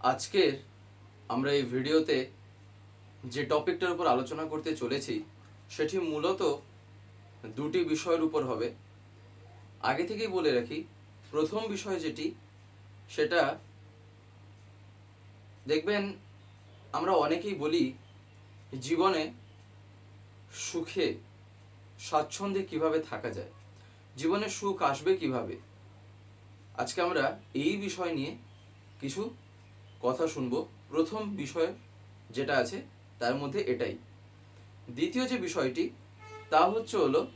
আজকের আমরা এই ভিডিওতে যে টপিকটার উপর আলোচনা করতে চলেছি, সেটি মূলত দুটি বিষয়ের উপর হবে। আগে থেকেই বলে রাখি, প্রথম বিষয় যেটি, সেটা দেখবেন আমরা অনেকেই বলি, জীবনে সুখে, স্বাচ্ছন্দ্যে কীভাবে থাকা যায়? জীবনে সুখ আসবে কীভাবে? আজকে আমরা এই বিষয় নিয়ে কিছু কথা শুনব। প্রথম বিষয় যেটা আছে, তার মধ্যে এটাই। দ্বিতীয় যে বিষয়টি, তা হচ্ছে হলো,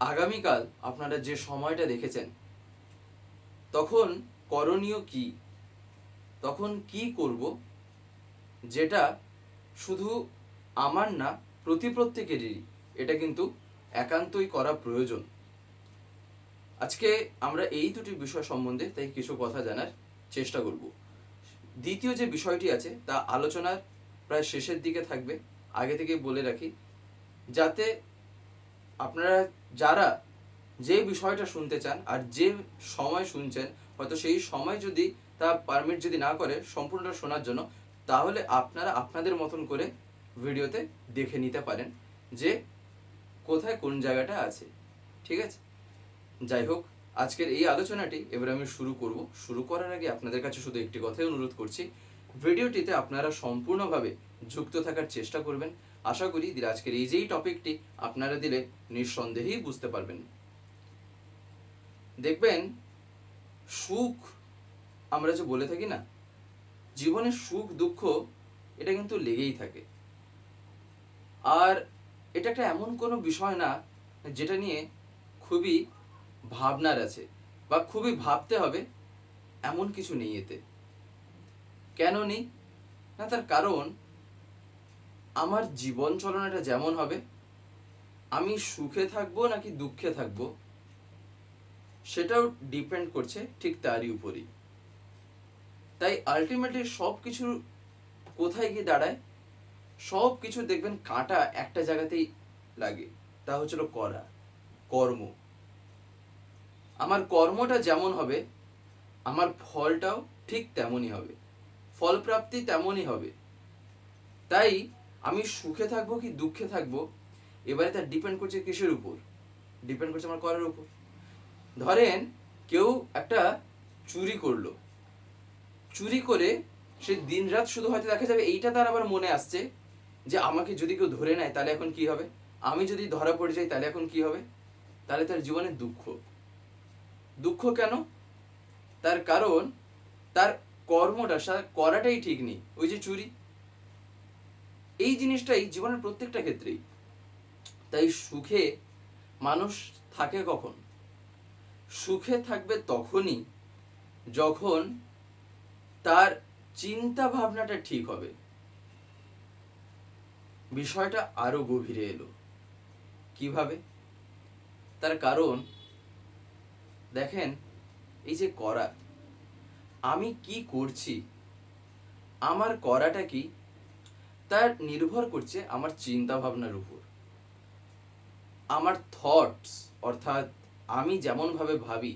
আগামীকাল আপনারা যে সময়টা দেখেছেন, তখন করণীয় কি? তখন কি করব? যেটা শুধু আমার না, প্রতি প্রত্যেকেরই, এটা কিন্তু একান্তই করা প্রয়োজন। আজকে আমরা এই দুটি বিষয় সম্বন্ধে তাই কিছু কথা জানার চেষ্টা করব। দ্বিতীয় যে বিষয়টি আছে, তা আলোচনার প্রায় শেষের দিকে থাকবে। আগে থেকে বলে রাখি, যাতে আপনারা যারা যে বিষয়টা শুনতে চান আর যে সময় শুনছেন, হয়তো সেই সময় যদি তা পারমিট যদি না করে সম্পূর্ণটা শোনার জন্য, তাহলে আপনারা আপনাদের মতন করে ভিডিওতে দেখে নিতে পারেন যে কোথায় কোন জায়গাটা আছে। ঠিক আছে? যাই হোক আজকের এই আলোচনাটি এবার আমি শুরু করব। শুরু করার আগে আপনাদের কাছে শুধু একটি কথাই অনুরোধ করছি, ভিডিওটিতে আপনারা সম্পূর্ণভাবে যুক্ত থাকার চেষ্টা করবেন। আশা করি আজকের এই যেই টপিকটি আপনারা দিলে নিঃসন্দেহেই বুঝতে পারবেন। দেখবেন, সুখ, আমরা যে বলে থাকি না, জীবনে সুখ, দুঃখ, এটা কিন্তু লেগেই থাকে। আর এটা একটা এমন কোনো বিষয় না, যেটা নিয়ে খুবই ভাবনার আছে বা খুবই ভাবতে হবে, এমন কিছু নেই এতে। কেন নেই? না, তার কারণ আমার জীবন চলনাটা যেমন হবে, আমি সুখে থাকব নাকি দুঃখে থাকব, সেটাও ডিপেন্ড করছে ঠিক তারই উপরই। তাই আলটিমেটলি সব কিছু কোথায় গিয়ে দাঁড়ায়? সব কিছু দেখবেন কাঁটা একটা জায়গাতেই লাগে, তা হচ্ছিল করা, কর্ম। আমার কর্মটা যেমন হবে, আমার ফলটাও ঠিক তেমনই হবে। ফলপ্রাপ্তি তেমনই হবে। তাই আমি সুখে থাকব কি দুঃখে থাকব, এবারে তার ডিপেন্ড করছে কিসের উপর? ডিপেন্ড করছে আমার করার উপর। ধরেন কেউ একটা চুরি করল। চুরি করে সে দিনরাত শুধু হয়তো দেখা যাবে এইটা তার আবার মনে আসছে যে আমাকে যদি কেউ ধরে নেয় তাহলে এখন কি হবে? আমি যদি ধরা পড়ে যাই তাহলে এখন কি হবে? তাহলে তার জীবনে দুঃখ। দুঃখ কেন? তার কারণ, তার কর্মটা করাটাই ঠিক নেই। ওই যে চুরি। এই জিনিসটাই জীবনের প্রত্যেকটা ক্ষেত্রেই। তাই সুখে মানুষ থাকে কখন? সুখে থাকবে তখনই যখন তার চিন্তা ভাবনাটা ঠিক হবে। বিষয়টা আরও গভীরে এলো। কীভাবে? তার কারণ দেখেন, এই যে করা, আমি কি করছি? আমার করাটা কি? তার নির্ভর করছে আমার চিন্তা ভাবনার উপর। আমার থটস অর্থাৎ আমি যেমনভাবে ভাবি,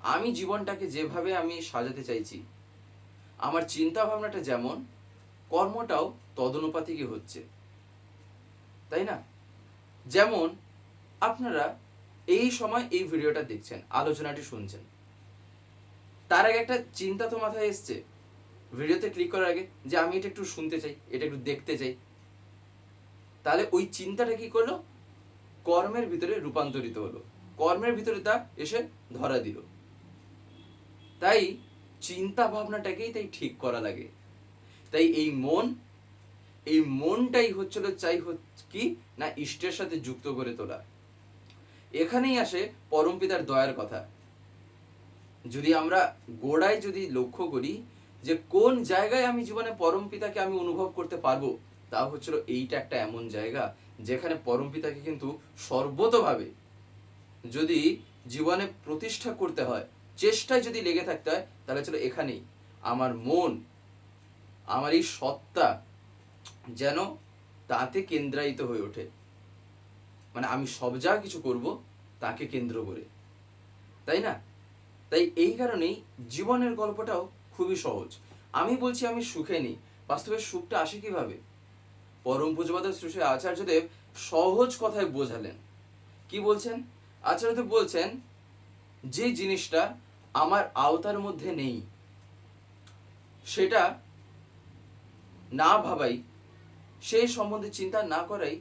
আমি জীবনটাকে যেভাবে আমি সাজাতে চাইছি, আমার চিন্তা ভাবনাটা যেমন, কর্মটাও তদনুপাতিকই হচ্ছে। তাই না? যেমন, আপনারা এই সময় এই ভিডিওটা দেখছেন, আলোচনাটি শুনছেন। তার আগে একটা চিন্তা তো মাথায় এসছে। ভিডিওতে ক্লিক করার আগে যে আমি এটা একটু শুনতে চাই, এটা একটু দেখতে চাই। তাহলে ওই চিন্তাটা কি করল? কর্মের ভিতরে রূপান্তরিত হলো। কর্মের ভিতরে তা এসে ধরা দিল। তাই চিন্তা ভাবনাটাকেই তাই ঠিক করা লাগে। তাই এই মন, এই মনটাই হচ্ছিল, চাই হচ্ছে কি? না, ইষ্টের সাথে যুক্ত করে তোলা। এখানেই আসে পরমপিতার দয়ার কথা। যদি আমরা গোড়ায় যদি লক্ষ্য করি যে কোন জায়গায় আমি জীবনে পরমপিতাকে আমি অনুভব করতে পারব, তা হচ্ছিল এইটা একটা এমন জায়গা যেখানে পরমপিতাকে কিন্তু সর্বতভাবে যদি জীবনে প্রতিষ্ঠা করতে হয়, চেষ্টায় যদি লেগে থাকতে হয়, তাহলে চলো এখানেই। আমার মন, আমার এই সত্তা যেন তাতে কেন্দ্রায়িত হয়ে ওঠে। মানে আমি সব যা কিছু করব তাকে কেন্দ্র করে। তাই না? তাই এই কারণেই জীবনের গল্পটাও খুবই সহজ। আমি বলছি আমি সুখে নেই। বাস্তবে সুখটা আসে কীভাবে? পরম পূজপাত শ্রী আচার্যদেব সহজ কথায় বোঝালেন। কি বলছেন? আচার্যদেব বলছেন, যে জিনিসটা আমার আওতার মধ্যে নেই, সেটা না ভাবাই সেই সম্বন্ধে চিন্তা না করাই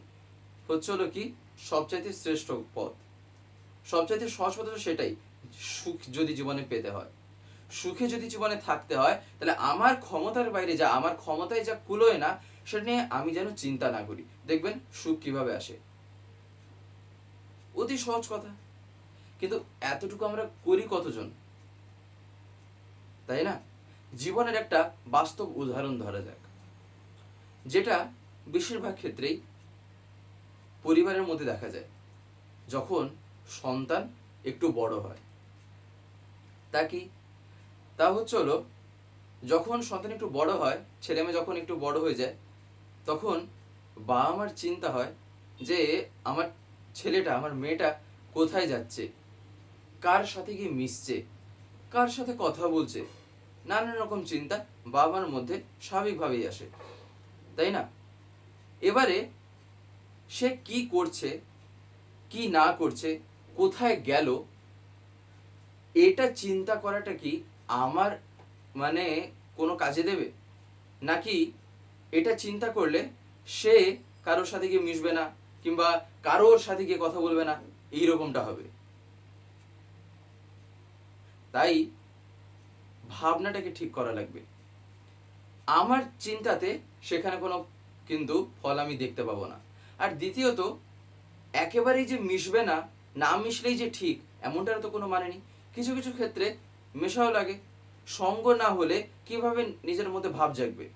হচ্ছে কি সবচাইতে শ্রেষ্ঠ পথ। সবচাইতে সহজ পথ সেটাই, সুখ যদি জীবনে পেতে হয়। সুখে যদি জীবনে থাকতে হয়, তাহলে আমার ক্ষমতার বাইরে যা, আমার ক্ষমতায় যা কুলোয় না, সেটা নিয়ে আমি যেন চিন্তা না করি। দেখবেন সুখ কীভাবে আসে। অতি সহজ কথা। কিন্তু এতটুকু আমরা করি কতজন? তাই না? জীবনের একটা বাস্তব উদাহরণ ধরা যাক। যেটা বেশিরভাগ ক্ষেত্রেই পরিবারের মধ্যে দেখা যায়, যখন সন্তান একটু বড় হয়। তা কি? তা হচ্ছে হলো, যখন সন্তান একটু বড় হয়, ছেলে মেয়ে যখন একটু বড় হয়ে যায়, তখন বাবা মার চিন্তা হয় যে, আমার ছেলেটা, আমার মেয়েটা কোথায় যাচ্ছে? কার সাথে গিয়ে মিশছে? কার সাথে কথা বলছে? নানান রকম চিন্তা বাবার মধ্যে স্বাভাবিকভাবেই আসে। তাই না? এবারে সে কি করছে, কি না করছে, কোথায় গেল, এটা চিন্তা করাটা কি আমার মানে কোনো কাজে দেবে? নাকি এটা চিন্তা করলে সে কারোর সাথে গিয়ে মিশবে না কিংবা কারোর সাথে গিয়ে কথা বলবে না? এই রকমটা হবে। তাই ভাবনাটাকে ঠিক করা লাগবে। আমার চিন্তাতে সেখানে কোনো কিন্তু ফল আমি দেখতে পাবো না। আর দ্বিতীয়ত, একেবারেই যে মিশবে না না মিশলেই যে ঠিক, এমনটার তো কোনো মানে নেই। কিছু কিছু ক্ষেত্রে মেশাও লাগে, সঙ্গ না হলে কীভাবে নিজের মধ্যে ভাব জাগবে?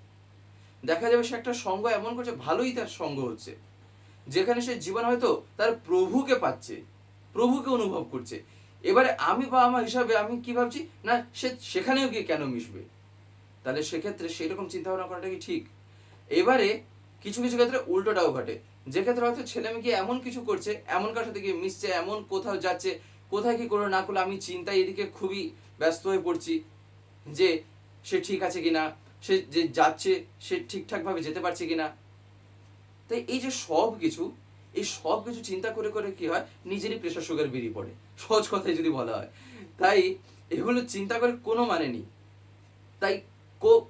দেখা যাবে সে একটা সঙ্গ এমন করছে, ভালোই তার সঙ্গ হচ্ছে। যেখানে সে জীবন হয়তো তার প্রভুকে পাচ্ছে, প্রভুকে অনুভব করছে। এবারে আমি বা আমার হিসাবে আমি কি ভাবছি? না, সে সেখানেও গিয়ে কেন মিশবে? তাহলে সেক্ষেত্রে সেই রকম চিন্তা ভাবনা করাটা কি ঠিক? এবারে কিছু কিছু ক্ষেত্রে উল্টোটাও ঘটে। যে ক্ষেত্রে হয়তো ছেলে মেয়ে এমন কিছু করছে, এমন কার সাথে গিয়ে মিশছে, এমন কোথাও যাচ্ছে, কোথায় কি করল না করল, আমি চিন্তায় এদিকে খুবই ব্যস্ত হয়ে পড়ছি যে সে ঠিক আছে কিনা, সে যে যাচ্ছে, সে ঠিকঠাকভাবে যেতে পারছে কিনা। তাই এই যে সব কিছু, এই সব কিছু চিন্তা করে করে কি হয়? নিজেরই প্রেশার সুগার বেরিয়ে পড়ে। সহজ কথায় যদি বলা হয়। তাই এগুলো চিন্তা করে কোনো মানে নেই। তাই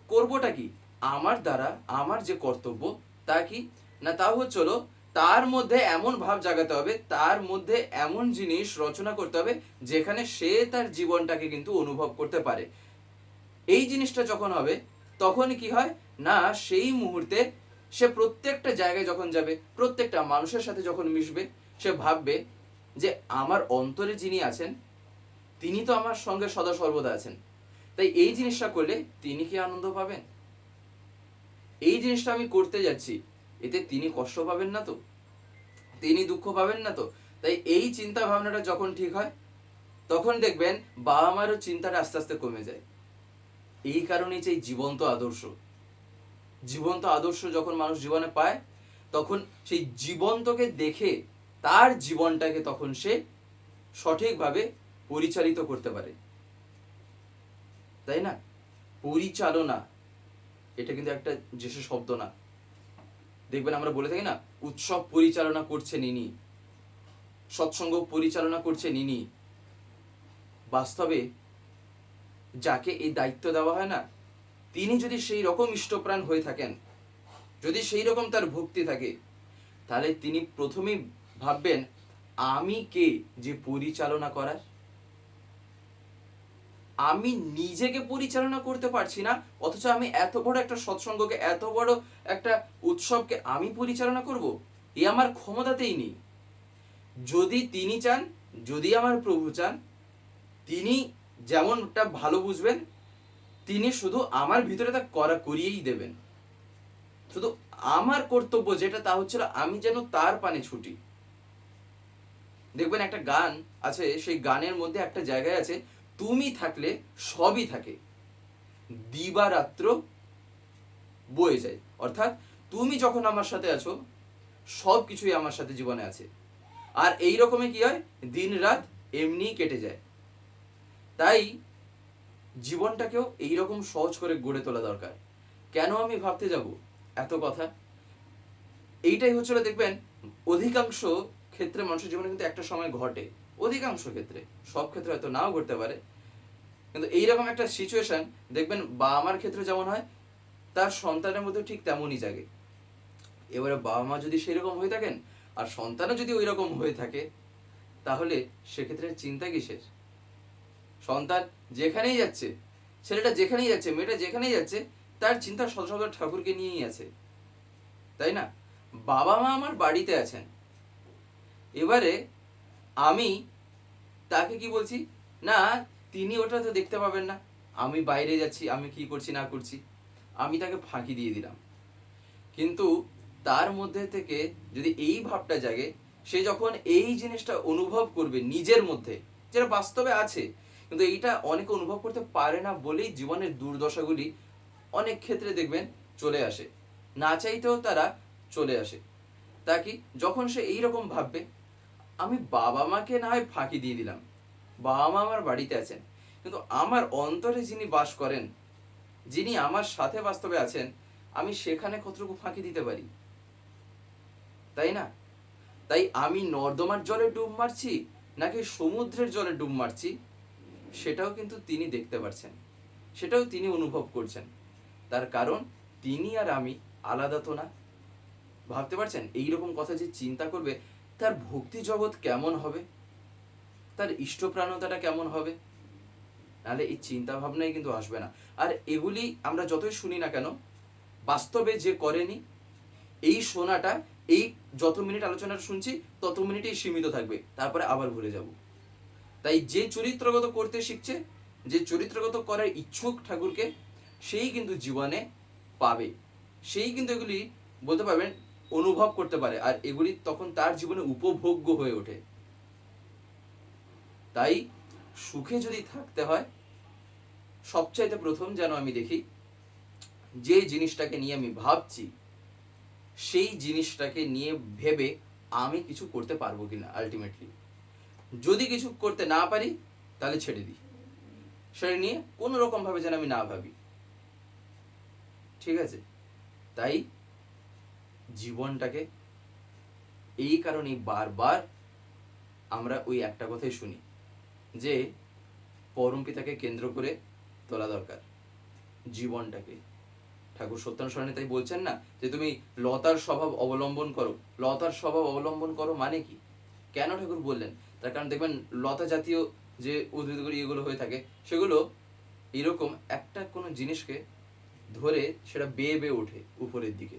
করবোটা কি? আমার দ্বারা, আমার যে কর্তব্য, তা কি না, তা হচ্ছে হলো তার মধ্যে এমন ভাব জাগাতে হবে, তার মধ্যে এমন জিনিস রচনা করতে হবে, যেখানে সে তার জীবনটাকে কিন্তু অনুভব করতে পারে। এই জিনিসটা যখন হবে, তখন কি হয়? না, সেই মুহূর্তে সে প্রত্যেকটা জায়গায় যখন যাবে, প্রত্যেকটা মানুষের সাথে যখন মিশবে, সে ভাববে যে, আমার অন্তরে যিনি আছেন, তিনি তো আমার সঙ্গে সদা সর্বদা আছেন। তাই এই জিনিসটা করলে তিনি কি আনন্দ পাবেন? এই জিনিসটা আমি করতে যাচ্ছি। এতে তিনি কষ্ট পাবেন না তো? তিনি দুঃখ পাবেন না তো? তাই এই চিন্তা ভাবনাটা যখন ঠিক হয়, তখন দেখবেন বাবা মারও চিন্তাটা আস্তে আস্তে কমে যায়। এই কারণেই যে জীবন্ত আদর্শ। জীবন্ত আদর্শ যখন মানুষ জীবনে পায়, তখন সেই জীবন্তকে দেখে তার জীবনটাকে তখন সে সঠিকভাবে পরিচালিত করতে পারে। তাই না? পরিচালনা, এটা কিন্তু একটা যেসব শব্দ না। দেখবেন আমরা বলে থাকি না, উৎসব পরিচালনা করছেন ইনি সৎসঙ্গ পরিচালনা করছেন ইনি বাস্তবে যাকে এই দায়িত্ব দেওয়া হয় না, তিনি যদি সেই রকম ইষ্টপ্রাণ হয়ে থাকেন, যদি সেই রকম তার ভক্তি থাকে, তাহলে তিনি প্রথমেই ভাববেন, আমি কে যে পরিচালনা করার? আমি নিজেকে পরিচালনা করতে পারছি না, অথচ আমি এত বড় একটা সৎসঙ্গকে, এত বড় একটা উৎসবকে আমি পরিচালনা করব? এ আমার ক্ষমতাতেই নেই। যদি তিনি চান, যদি আমার প্রভু চান, তিনি যেমনটা ভালো বুঝবেন, তিনি শুধু আমার ভিতরে তা করা করিয়েই দেবেন। শুধু আমার কর্তব্য যেটা, তা হচ্ছিল আমি যেন তার পানে ছুটি। দেখবেন একটা গান আছে, সেই গানের মধ্যে একটা জায়গায় আছে তুমি থাকলে সবই থাকে। দিবারাত্র বয়ে যায়। অর্থাৎ তুমি যখন আমার সাথে আছো সব কিছুই আমার সাথে জীবনে আছে। আর এই রকমই কি হয়? দিন রাত এমনিই কেটে যায়। তাই জীবনটাকেও এইরকম সহজ করে গড়ে তোলা দরকার। কেন আমি ভাবতে যাব? এত কথা। এইটাই হচ্ছিল, দেখবেন, অধিকাংশ ক্ষেত্রে মানুষের জীবনে কিন্তু একটা সময় ঘটে। অধিকাংশ ক্ষেত্রে, সব ক্ষেত্রে হয়তো নাও ঘটতে পারে। কিন্তু এইরকম একটা সিচুয়েশন দেখবেন বাবা মার ক্ষেত্রে যেমন হয়, তার সন্তানের মধ্যে ঠিক তেমনই জাগে। এবারে বাবা মা যদি সেরকম হয়ে থাকেন, আর সন্তানও যদি ওই রকম হয়ে থাকে, তাহলে সেক্ষেত্রে চিন্তা কিসের? সন্তান যেখানেই যাচ্ছে, ছেলেটা যেখানেই যাচ্ছে, মেয়েটা যেখানেই যাচ্ছে, তার চিন্তা সদা সদা ঠাকুরকে নিয়েই আছে। তাই না? বাবা মা আমার বাড়িতে আছেন। এবারে আমি তাকে কি বলছি? না, তিনি ওটা তো দেখতে পাবেন না। আমি বাইরে যাচ্ছি, আমি কি করছি, না করছি, আমি তাকে ফাঁকি দিয়ে দিলাম। কিন্তু তার মধ্যে থেকে যদি এই ভাবটা জাগে, সে যখন এই জিনিসটা অনুভব করবে নিজের মধ্যে, যেটা বাস্তবে আছে, কিন্তু এইটা অনেকে অনুভব করতে পারে না বলেই জীবনের দুর্দশাগুলি অনেক ক্ষেত্রে দেখবেন চলে আসে। না চাইতেও তারা চলে আসে। তা কি? যখন সে এইরকম ভাববে আমি বাবা মাকে না হয় ফাঁকি দিয়ে দিলাম। বাবা মা আমার বাড়িতে আছেন। কিন্তু আমার অন্তরে যিনি বাস করেন, যিনি আমার সাথে বাস্তবে আছেন, আমি সেখানে কতটুকু ফাঁকি দিতে পারি? তাই না? তাই আমি নর্দমার জলে ডুব মারছি, নাকি সমুদ্রের জলে ডুব মারছি, সেটাও কিন্তু তিনি দেখতে পারছেন। সেটাও তিনি অনুভব করছেন। তার কারণ, তিনি আর আমি আলাদা তো না। ভাবতে পারছেন? এইরকম কথা যে চিন্তা করবে তার ভক্তি জগৎ কেমন হবে? তার ইষ্টপ্রাণতাটা কেমন হবে? নাহলে এই চিন্তা ভাবনাই কিন্তু আসবে না। আর এগুলি আমরা যতই শুনি না কেন, বাস্তবে যে করেনি, এই শোনাটা এই যত মিনিট আলোচনাটা শুনছি, তত মিনিটেই সীমিত থাকবে। তারপরে আবার ভুলে যাব। তাই যে চরিত্রগত করতে শিখছে, যে চরিত্রগত করার ইচ্ছুক ঠাকুরকে, সেই কিন্তু জীবনে পাবে। সেই কিন্তু এগুলি বলতে পারবেন অনুভব করতে পারে, আর এগুলি তখন তার জীবনে উপভোগ্য হয়ে ওঠে। তাই সুখে যদি থাকতে হয়, সবচাইতে প্রথম যেন আমি দেখি, যে জিনিসটাকে নিয়ে আমি ভাবছি, সেই জিনিসটাকে নিয়ে ভেবে আমি কিছু করতে পারব কিনা আলটিমেটলি যদি কিছু করতে না পারি, তাহলে ছেড়ে দিই। সেটা নিয়ে কোনো রকম ভাবে যেন আমি না ভাবি। ঠিক আছে? তাই জীবনটাকে, এই কারণেই বারবার আমরা ওই একটা কথাই শুনি যে পরম পিতাকে কেন্দ্র করে তোলা দরকার জীবনটাকে। ঠাকুর সত্যানুসরণে তাই বলছেন না যে তুমি লতার স্বভাব অবলম্বন করো। লতার স্বভাব অবলম্বন করো মানে কি? কেন ঠাকুর বললেন? তার কারণ দেখবেন লতা জাতীয় যে উদ্ভিদগুলি এগুলো হয়ে থাকে, সেগুলো এরকম একটা কোনো জিনিসকে ধরে সেটা বেয়ে বেয়ে ওঠে উপরের দিকে।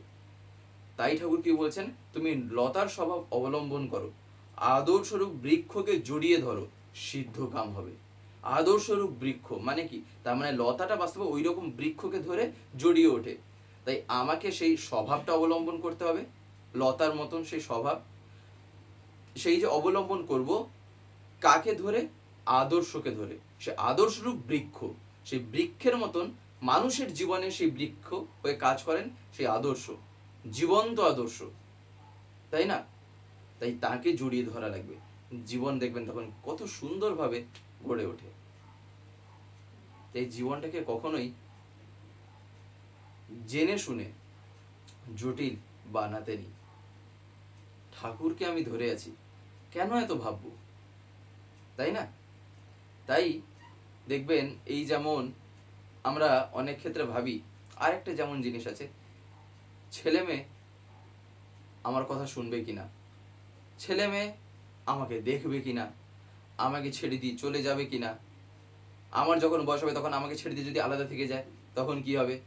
তাই ঠাকুর কি বলছেন, তুমি লতার স্বভাব অবলম্বন করো। আদর্শরূপ বৃক্ষকে জড়িয়ে ধরো, সিদ্ধ কাম হবে। আদর্শরূপ বৃক্ষ মানে কি? তার মানে লতাটা বাস্তবে ওই রকম বৃক্ষকে ধরে জড়িয়ে ওঠে। তাই আমাকে সেই স্বভাবটা অবলম্বন করতে হবে, লতার মতন সেই স্বভাব। সেই যে অবলম্বন করব, কাকে ধরে? আদর্শকে ধরে। সে আদর্শরূপ বৃক্ষ, সেই বৃক্ষের মতন মানুষের জীবনে সেই বৃক্ষ হয়ে কাজ করেন সেই আদর্শ। জীবন্ত আদর্শ, তাই না? তাই তাকে জড়িয়ে ধরা লাগবে। জীবন দেখবেন তখন কত সুন্দরভাবে গড়ে ওঠে। তাই জীবনটাকে কখনোই জেনে শুনে জটিল বানাতে নি ঠাকুরকে আমি ধরে আছি, কেন এত ভাববো? তাই না? তাই দেখবেন এই যেমন আমরা অনেক ক্ষেত্রে ভাবি, আরেকটা যেমন জিনিস আছে ছেলে মেয়ে আমার কথা শুনবে কি না ছেলে মেয়ে আমাকে দেখবে কি না আমাকে ছেড়ে দিয়ে চলে যাবে কি না আমার যখন বয়স হবে তখন আমাকে ছেড়ে দিয়ে যদি আলাদা থেকে যায়, তখন কি হবে?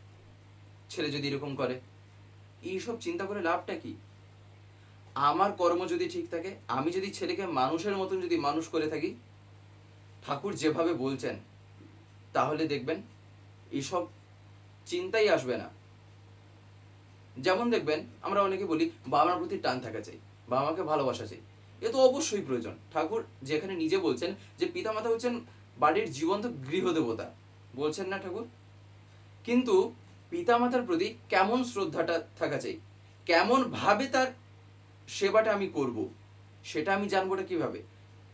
ছেলে যদি এরকম করে, এইসব চিন্তা করে লাভটা কি? আমার কর্ম যদি ঠিক থাকে, আমি যদি ছেলেকে মানুষের মতন যদি মানুষ করে থাকি, ঠাকুর যেভাবে বলছেন, তাহলে দেখবেন এইসব চিন্তাই আসবে না। যেমন দেখবেন, আমরা অনেকে বলি বাবা মার প্রতি টান থাকা চাই বাবা মাকে ভালোবাসা চাই। এ তো অবশ্যই প্রয়োজন। ঠাকুর যেখানে নিজে বলছেন যে, পিতামাতা হচ্ছেন বাড়ির জীবন্ত গৃহদেবতা। বলছেন না ঠাকুর? কিন্তু পিতামাতার প্রতি কেমন শ্রদ্ধাটা থাকা চাই? কেমন ভাবে তার সেবাটা আমি করব? সেটা আমি জানবোটা কীভাবে?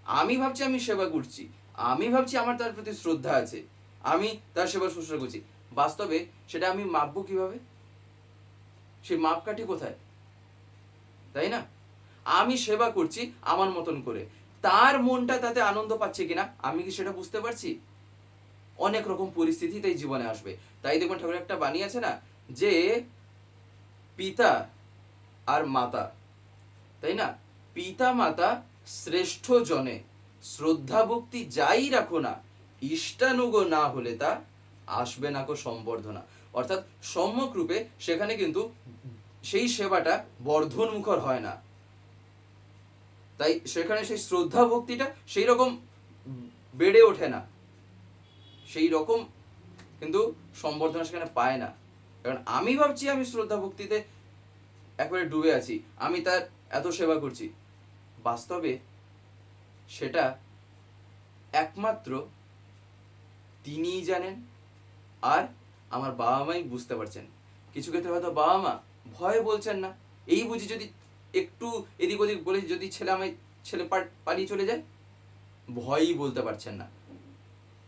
আমি ভাবছি আমি সেবা করছি। আমি ভাবছি আমার তার প্রতি শ্রদ্ধা আছে। আমি তার সেবা শুশ্রূষা করছি। বাস্তবে সেটা আমি মাপবো কীভাবে? সেই মাপকাঠি কোথায়? তাই না? আমি সেবা করছি আমার মতন করে। তার মনটা তাতে আনন্দ পাচ্ছে কিনা, আমি কি সেটা বুঝতে পারছি? অনেক রকম পরিস্থিতি তাই জীবনে আসবে। তাই দেখবেন ঠাকুর একটা বাণী আছে না, যে পিতা আর মাতা, তাই না? পিতা মাতা শ্রেষ্ঠ জনে, শ্রদ্ধা ভক্তি যাই রাখো না, ইষ্টানুগ না হলে তা আসবে না কো সম্বর্ধনা। অর্থাৎ সম্যক রূপে সেখানে কিন্তু সেই সেবাটা বর্ধনমুখর হয় না। তাই সেখানে সেই শ্রদ্ধা ভক্তিটা সেই রকম বেড়ে ওঠে না। সেই রকম কিন্তু সম্বর্ধনা সেখানে পায় না। কারণ আমি ভাবছি আমি শ্রদ্ধা ভক্তিতে একবারে ডুবে আছি, আমি তার এত সেবা করছি। বাস্তবে সেটা একমাত্র তিনিই জানেন আর আমার বাবা মাই বুঝতে পারছেন। কিছু ক্ষেত্রে হয়তো বাবা মা ভয় বলছেন না। এই বুঝি যদি একটু এদিক ওদিক বলে যদি ছেলে আমায় ছেলে পালিয়ে চলে যায়, ভয়ই বলতে পারছেন না।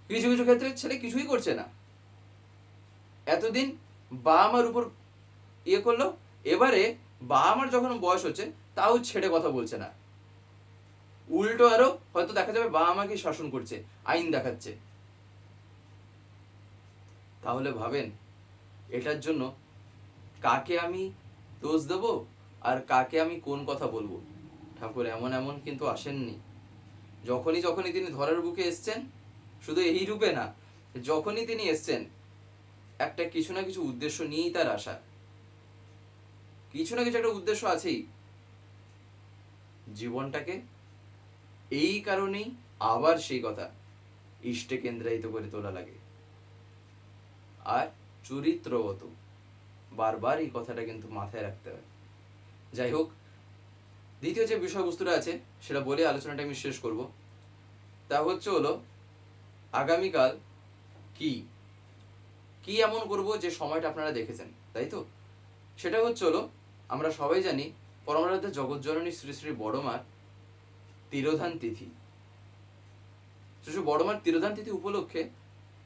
কিছু কিছু ক্ষেত্রে ছেলে কিছুই করছে না। এতদিন বাবা মার উপর ইয়ে করল, এবারে বাবা মার যখন বয়স হচ্ছে, তাও ছেড়ে কথা বলছে না। উল্টো আরও হয়তো দেখা যাবে বাবা মাকে শাসন করছে, আইন দেখাচ্ছে। তাহলে ভাবেন, এটার জন্য কাকে আমি দোষ দেব আর কাকে আমি কোন কথা বলব? ঠাকুর, এমন এমন কিন্তু আসেননি। যখনই যখনই তিনি ধরার বুকে এসছেন, শুধু এই রূপে না, যখনই তিনি এসছেন, একটা কিছু না কিছু উদ্দেশ্য নিয়েই তার আসা। কিছু না কিছু একটা উদ্দেশ্য আছেই। জীবনটাকে এই কারণেই আবার সেই কথা, ইষ্টে কেন্দ্রায়িত করে তোলা লাগে। আর চরিত্রগত বারবার এই কথাটা কিন্তু মাথায় রাখতে হয়। যাই হোক, দ্বিতীয় যে বিষয়বস্তুটা আছে, সেটা বলে আলোচনাটা আমি শেষ করব। তা হচ্ছে হলো, আগামীকাল কি? কি এমন করব যে সময়টা আপনারা দেখেছেন, তাই তো? সেটা হচ্ছে হলো, আমরা সবাই জানি পরমারাধ্য জগৎজননী শ্রী শ্রী বড়মার তিরোধান তিথি। শ্রী বড়মার তিরোধান তিথি উপলক্ষে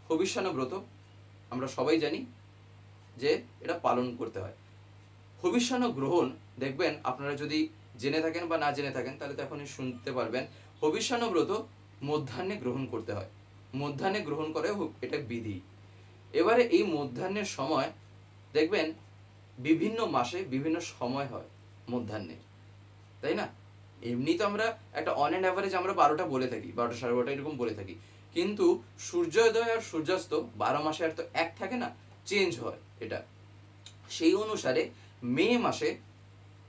হবিষ্যান্ন ব্রত আমরা সবাই জানি যে এটা পালন করতে হয়। হবিষ্যান্ন গ্রহণ দেখবেন আপনারা যদি জেনে থাকেন বা না জেনে থাকেন, তাহলে তো এখনই শুনতে পারবেন। হবিষ্যান্ন ব্রত মধ্যাহ্নে গ্রহণ করতে হয়। মধ্যাহ্নে গ্রহণ করে এটা বিধি। এবারে এই মধ্যাহ্নের সময়, দেখবেন বিভিন্ন মাসে বিভিন্ন সময় হয় মধ্যাহ্নে। তাই না? এমনি তো আমরা একটা অন অ্যান্ড অ্যাভারেজ আমরা বারোটা বলে থাকি, বারোটা সাড়ে বারোটা এরকম বলে থাকি। কিন্তু সূর্যোদয় আর সূর্যাস্ত বারো মাসে আর তো এক থাকে না চেঞ্জ হয় এটা। সেই অনুসারে মে মাসে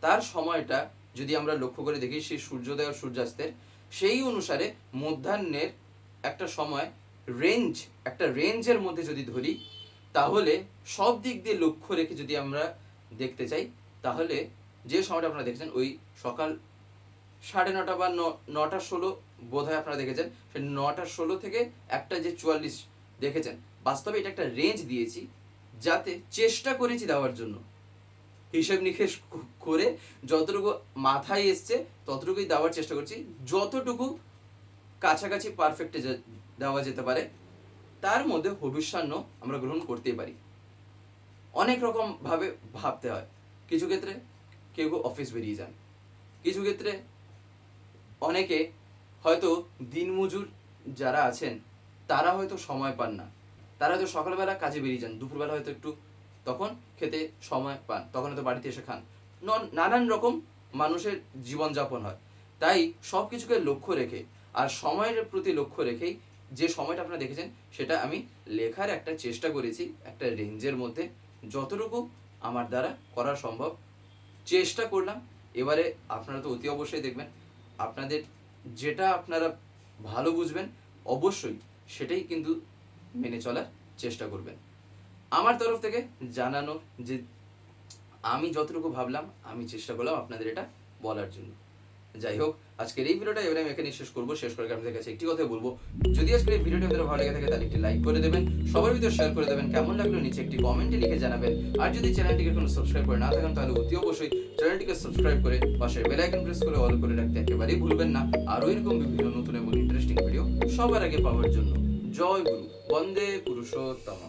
তার সময়টা যদি আমরা লক্ষ্য করে দেখি সেই সূর্যোদয় আর সূর্যাস্তের, সেই অনুসারে মধ্যাহ্নের একটা সময় রেঞ্জ একটা রেঞ্জের মধ্যে যদি ধরি, তাহলে সব দিক দিয়ে লক্ষ্য রেখে যদি আমরা দেখতে চাই, তাহলে যে সময়টা আপনারা দেখছেন ওই সকাল সাড়ে নটা বা নটা ষোলো বোধ হয় আপনারা দেখেছেন, সে নটা ষোলো থেকে একটা যে চুয়াল্লিশ দেখেছেন, বাস্তবে এটা একটা রেঞ্জ দিয়েছি, যাতে চেষ্টা করেছি দেওয়ার জন্য। হিসেব নিকেশ করে যতটুকু মাথায় এসছে, ততটুকুই দেওয়ার চেষ্টা করছি। যতটুকু কাছাকাছি পারফেক্টে দেওয়া যেতে পারে, তার মধ্যে ভবিষ্যান্ন আমরা গ্রহণ করতেই পারি। অনেক রকম ভাবে ভাবতে হয়। কিছু ক্ষেত্রে কেউ অফিস বেরিয়ে যান। কিছু ক্ষেত্রে অনেকে হয়তো দিনমজুর যারা আছেন, তারা হয়তো সময় পান না। তারা হয়তো সকালবেলা কাজে বেরিয়ে যান, দুপুরবেলা হয়তো একটু তখন খেতে সময় পান, তখন হয়তো বাড়িতে এসে খান। নানান রকম মানুষের জীবনযাপন হয়। তাই সব কিছুকে লক্ষ্য রেখে আর সময়ের প্রতি লক্ষ্য রেখেই যে সময়টা আপনারা দেখেছেন, সেটা আমি লেখার একটা চেষ্টা করেছি, একটা রেঞ্জের মধ্যে। যতটুকু আমার দ্বারা করা সম্ভব, চেষ্টা করলাম। এবারে আপনারা তো অতি অবশ্যই দেখবেন, আপনাদের যেটা আপনারা ভালো বুঝবেন, অবশ্যই সেটাই কিন্তু মেনে চলার চেষ্টা করবেন। আমার তরফ থেকে জানানো যে আমি যতটুকু ভাবলাম, আমি চেষ্টা করলাম আপনাদের এটা বলার জন্য। যাই হোক আজকের এই ভিডিওটা এবারে আমি এখানে শেষ করব। শেষ করে আপনাদের কাছে একটি কথা বলব। যদি আজকের এই ভিডিওটা আপনাদের ভালো লেগে থাকে, তাহলে একটি লাইক করে দেবেন, সবার ভিতরে শেয়ার করে দেবেন, কেমন লাগল নিচে একটি কমেন্টে লিখে জানাবেন। আর যদি চ্যানেলটিকে কোনো সাবস্ক্রাইব করে না থাকেন, তাহলে অতি অবশ্যই চ্যানেলটিকে সাবস্ক্রাইব করে পাশের বেল আইকন প্রেস করে অল করে রাখতে একেবারেই ভুলবেন না। আরও এরকম বিভিন্ন নতুন এবং ইন্টারেস্টিং ভিডিও সবার আগে পাওয়ার জন্য। জয় গুরু, বন্দে পুরুষোত্তম।